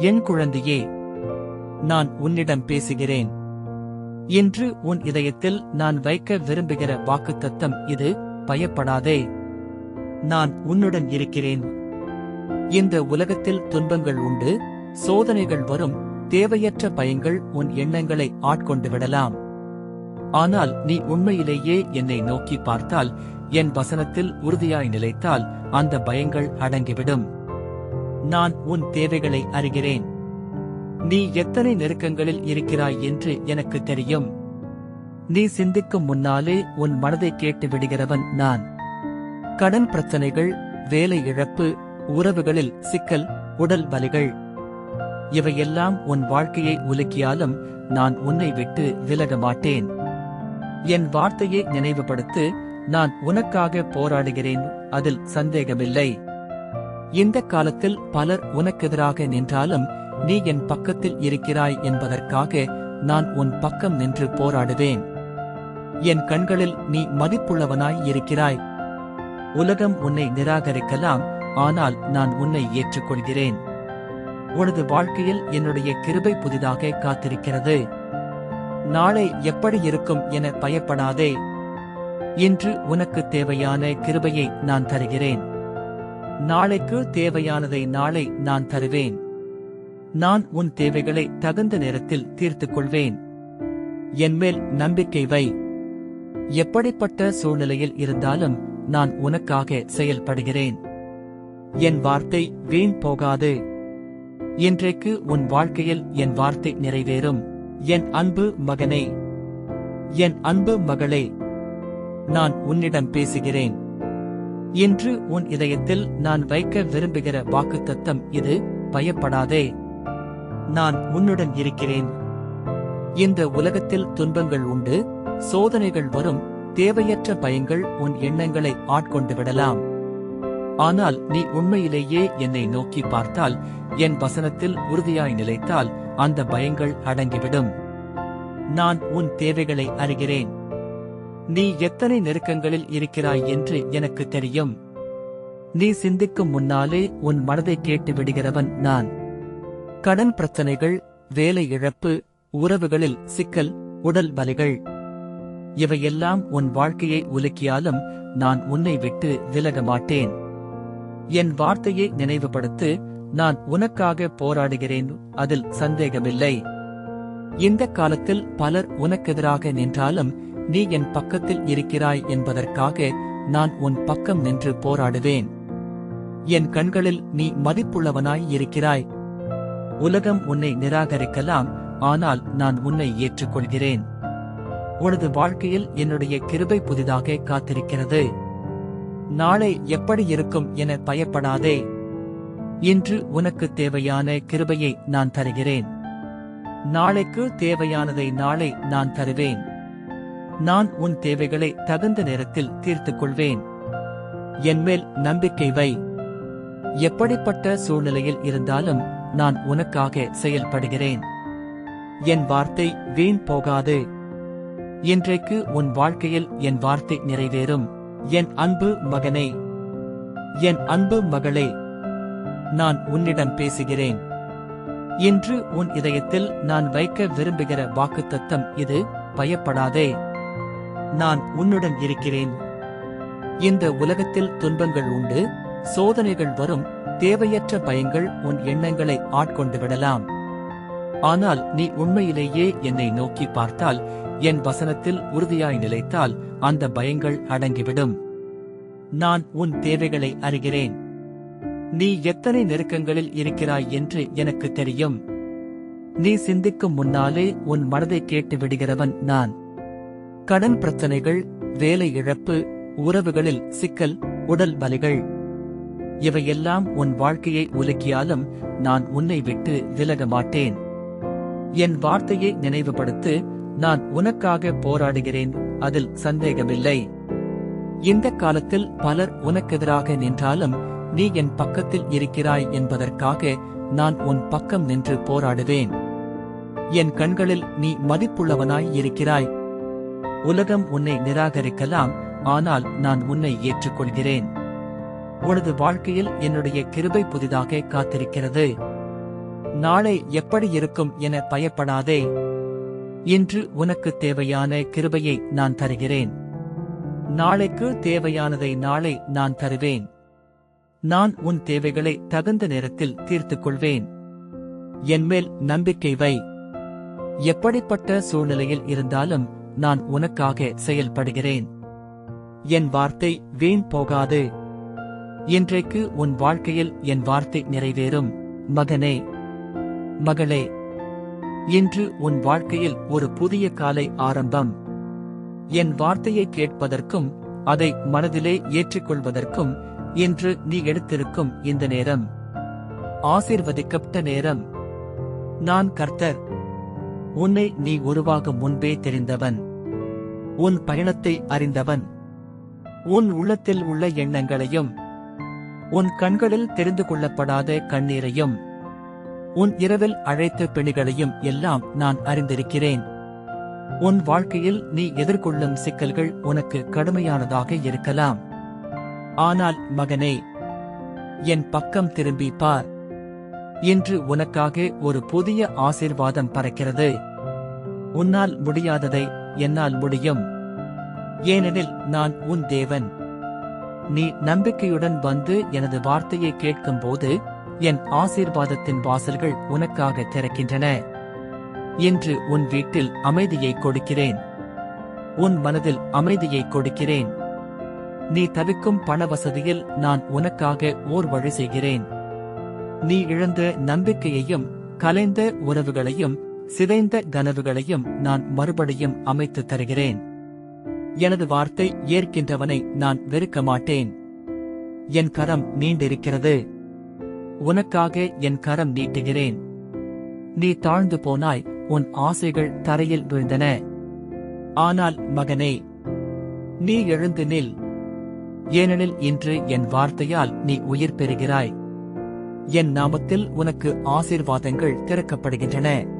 என் குழந்தையே நான் உன்னிடம் பேசுகிறேன். என்று உன் இதயத்தில் நான் வைக்க விரும்புகிற வாக்குத்தத்தம் இது பயப்படாதே. நான் உன்னுடன் இருக்கிறேன். இந்த உலகத்தில் துன்பங்கள் உண்டு சோதனைகள் வரும் தேவையற்ற பயங்கள் உன் எண்ணங்களை ஆட்கொண்டு விடலாம். ஆனால் நீ உண்மையிலேயே என்னை நோக்கி பார்த்தால் என் வசனத்தில் உறுதியாய் நிலைத்தால் அந்த பயங்கள் அடங்கிவிடும். நான் உன் தேவைகளை அறிகிறேன். நீ எத்தனை நெருக்கங்களில் இருக்கிறாய் என்று எனக்கு தெரியும். நீ சிந்திக்கும் முன்னாலே உன் மனதை கேட்டு விடுகிறவன் நான். கடன் பிரச்சனைகள் வேலை இழப்பு உறவுகளில் சிக்கல் உடல் வலிகள் இவையெல்லாம் உன் வாழ்க்கையை உலுக்கியாலும் நான் உன்னை விட்டு விலக மாட்டேன். என் வார்த்தையை நினைவுபடுத்து நான் உனக்காக போராடுகிறேன் அதில் சந்தேகமில்லை. இந்த காலத்தில் பலர் உனக்கெதிராக நின்றாலும் நீ என் பக்கத்தில் இருக்கிறாய் என்பதற்காக நான் உன் பக்கம் நின்று போராடுவேன். என் கண்களில் நீ மதிப்புள்ளவனாய் இருக்கிறாய். உலகம் உன்னை நிராகரிக்கலாம் ஆனால் நான் உன்னை ஏற்றுக்கொள்கிறேன். உனது வாழ்க்கையில் என்னுடைய கிருபை புதிதாக காத்திருக்கிறது. நாளை எப்படி இருக்கும் என பயப்படாதே. இன்று உனக்கு தேவையான கிருபையை நான் தருகிறேன். நாளைக்கு தேவையானதை நாளை நான் தருவேன். நான் உன் தேவைகளை தகுந்த நேரத்தில் தீர்த்துக் கொள்வேன் என்மேல் நம்பிக்கை வை. எப்படிப்பட்ட சூழ்நிலையில் இருந்தாலும் நான் உனக்காக செயல்படுகிறேன். என் வார்த்தை வீண் போகாது. இன்றைக்கு உன் வாழ்க்கையில் என் வார்த்தை நிறைவேறும். என் அன்பு மகனே. என் அன்பு மகளே. நான் உன்னிடம் பேசுகிறேன். இன்று உன் இதயத்தில் நான் வைக்க விரும்புகிற வாக்குத்தத்தம் இது பயப்படாதே. நான் உன்னுடன் இருக்கிறேன். இந்த உலகத்தில் துன்பங்கள் உண்டு சோதனைகள் வரும் தேவையற்ற பயங்கள் உன் எண்ணங்களை ஆட்கொண்டு விடலாம். ஆனால் நீ உண்மையிலேயே என்னை நோக்கி பார்த்தால் என் வசனத்தில் உறுதியாய் நிலைத்தால் அந்த பயங்கள் அடங்கிவிடும். நான் உன் தேவைகளை அறிகிறேன். நீ எத்தனை நெருக்கங்களில் இருக்கிறாய் என்று எனக்கு தெரியும். நீ சிந்திக்கும் முன்னாலே உன் மனதை கேட்டு விடுகிறவன் நான். கடன் பிரச்சனைகள் வேலை இழப்பு உறவுகளில் சிக்கல் உடல் வலிகள். இவையெல்லாம் உன் வாழ்க்கையை உலுக்கியாலும் நான் உன்னை விட்டு விலக மாட்டேன். என் வார்த்தையை நினைவுபடுத்து நான் உனக்காக போராடுகிறேன் அதில் சந்தேகமில்லை. இந்த காலத்தில் பலர் உனக்கெதிராக நின்றாலும் நீ என் பக்கத்தில் இருக்கிறாய் என்பதற்காக நான் உன் பக்கம் நின்று போராடுவேன். என் கண்களில் நீ மதிப்புள்ளவனாய் இருக்கிறாய். உலகம் உன்னை நிராகரிக்கலாம் ஆனால் நான் உன்னை ஏற்றுக்கொள்கிறேன். உனது வாழ்க்கையில் என்னுடைய கிருபை புதிதாக காத்திருக்கிறது. நாளை எப்படி இருக்கும் என பயப்படாதே. இன்று உனக்கு தேவையான கிருபையை நான் தருகிறேன். நாளைக்கு தேவையானதை நாளை நான் தருவேன். நான் உன் தேவைகளை தகுந்த நேரத்தில் தீர்த்துக் கொள்வேன் என்மேல் நம்பிக்கை வை. எப்படிப்பட்ட சூழ்நிலையில் இருந்தாலும் நான் உனக்காக செயல்படுகிறேன். என் வார்த்தை வீண் போகாது. இன்றைக்கு உன் வாழ்க்கையில் என் வார்த்தை நிறைவேறும். என் அன்பு மகனே. என் அன்பு மகளே. நான் உன்னிடம் பேசுகிறேன். இன்று உன் இதயத்தில் நான் வைக்க விரும்புகிற வாக்குத்தத்தம் இது பயப்படாதே. நான் உன்னுடன் இருக்கிறேன். இந்த உலகத்தில் துன்பங்கள் உண்டு சோதனைகள் வரும் தேவையற்ற பயங்கள் உன் எண்ணங்களை ஆட்கொண்டு விடலாம். ஆனால் நீ உண்மையிலேயே என்னை நோக்கி பார்த்தால் என் வசனத்தில் உறுதியாய் நிலைத்தால் அந்த பயங்கள் அடங்கிவிடும். நான் உன் தேவைகளை அறிகிறேன். நீ எத்தனை நெருக்கங்களில் இருக்கிறாய் என்று எனக்கு தெரியும். நீ சிந்திக்கும் முன்னாலே உன் மனதை கேட்டு விடுகிறவன் நான். கடன் பிரச்சனைகள் வேலை இழப்பு உறவுகளில் சிக்கல் உடல் வலிகள். இவையெல்லாம் உன் வாழ்க்கையை உலுக்கியாலும் நான் உன்னை விட்டு விலக மாட்டேன். என் வார்த்தையை நினைவுபடுத்து நான் உனக்காக போராடுகிறேன் அதில் சந்தேகமில்லை. இந்த காலத்தில் பலர் உனக்கெதிராக நின்றாலும் நீ என் பக்கத்தில் இருக்கிறாய் என்பதற்காக நான் உன் பக்கம் நின்று போராடுவேன். என் கண்களில் நீ மதிப்புள்ளவனாய் இருக்கிறாய் உலகம் உன்னை நிராகரிக்கலாம் ஆனால் நான் உன்னை ஏற்றுக்கொள்கிறேன். உனது வாழ்க்கையில் என்னுடைய கிருபை புதிதாக காத்திருக்கிறது. நாளை எப்படி இருக்கும் என பயப்படாதே. இன்று உனக்கு தேவையான கிருபையை நான் தருகிறேன். நாளைக்கு தேவையானதை நாளை நான் தருவேன். நான் உன் தேவைகளை தகுந்த நேரத்தில் தீர்த்துக் கொள்வேன் என்மேல் நம்பிக்கை வை. எப்படிப்பட்ட சூழ்நிலையில் இருந்தாலும் நான் உனக்காக செயல்படுகிறேன். என் வார்த்தை வீண் போகாது. இன்றைக்கு உன் வாழ்க்கையில் என் வார்த்தை நிறைவேறும். மகனே மகளே இன்று உன் வாழ்க்கையில் ஒரு புதிய காலை ஆரம்பம். என் வார்த்தையை கேட்பதற்கும் அதை மனதிலே ஏற்றுக்கொள்வதற்கும் இன்று நீ எடுத்திருக்கும் இந்த நேரம். ஆசிர்வதிக்கப்பட்ட நேரம். நான் கர்த்தர் உன்னை நீ உருவாகும் முன்பே தெரிந்தவன். உன் பயணத்தை அறிந்தவன். உன் உள்ளத்தில் உள்ள எண்ணங்களையும் உன் கண்களில் தெரிந்து கொள்ளப்படாத கண்ணீரையும் உன் இரவில் அழைத்த பிணிகளையும் எல்லாம் நான் அறிந்திருக்கிறேன். உன் வாழ்க்கையில் நீ எதிர்கொள்ளும் சிக்கல்கள் உனக்கு கடுமையானதாக இருக்கலாம். ஆனால் மகனே என் பக்கம் திரும்பி பார். இன்று உனக்காக ஒரு புதிய ஆசீர்வாதம் பறக்கிறது. உன்னால் முடியாததை என்னால் முடியும். ஏனெனில் நான் உன் தேவன். நீ நம்பிக்கையுடன் வந்து எனது வார்த்தையை கேட்கும்போது என் ஆசீர்வாதத்தின் வாசல்கள் உனக்காக திறக்கின்றன. இன்று உன் வீட்டில் அமைதியை கொடுக்கிறேன். உன் மனதில் அமைதியை கொடுக்கிறேன். நீ தவிக்கும் பண வசதியில் நான் உனக்காக ஓர் வழி செய்கிறேன். நீ இழந்த நம்பிக்கையையும் கலைந்த உறவுகளையும் சிதைந்த கனவுகளையும் நான் மறுபடியும் அமைத்து தருகிறேன். எனது வார்த்தை ஏற்கின்றவனை நான் வெறுக்க மாட்டேன். என் கரம் நீண்டிருக்கிறது. உனக்காக என் கரம் நீட்டுகிறேன். நீ தாழ்ந்து போனாய் உன் ஆசைகள் தரையில் விழுந்தன. ஆனால் மகனே நீ எழுந்து நில். ஏனெனில் இன்று என் வார்த்தையால் நீ உயிர் பெறுகிறாய். என் நாமத்தில் உனக்கு ஆசீர்வாதங்கள் திறக்கப்படுகின்றன.